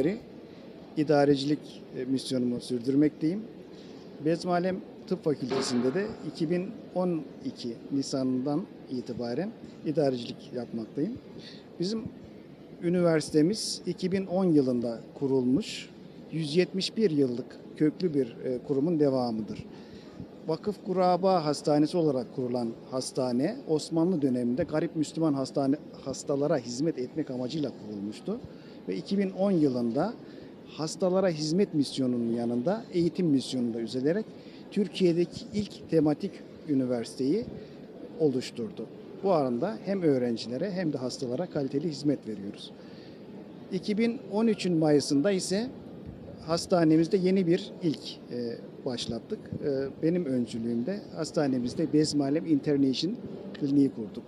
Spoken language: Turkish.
beri idarecilik e, misyonumu sürdürmekteyim. Bezmalem Tıp Fakültesi'nde de 2012 Nisan'dan itibaren idarecilik yapmaktayım. Bizim üniversitemiz 2010 yılında kurulmuş. 171 yıllık köklü bir e, kurumun devamıdır. Vakıf Kuraba Hastanesi olarak kurulan hastane Osmanlı döneminde garip Müslüman hastane hastalara hizmet etmek amacıyla kurulmuştu ve 2010 yılında hastalara hizmet misyonunun yanında eğitim misyonunu da üzelerek Türkiye'deki ilk tematik üniversiteyi oluşturdu. Bu arada hem öğrencilere hem de hastalara kaliteli hizmet veriyoruz. 2013'ün Mayıs'ında ise hastanemizde yeni bir ilk e, başlattık. E, benim öncülüğümde hastanemizde Bezmalem International Kliniği kurduk.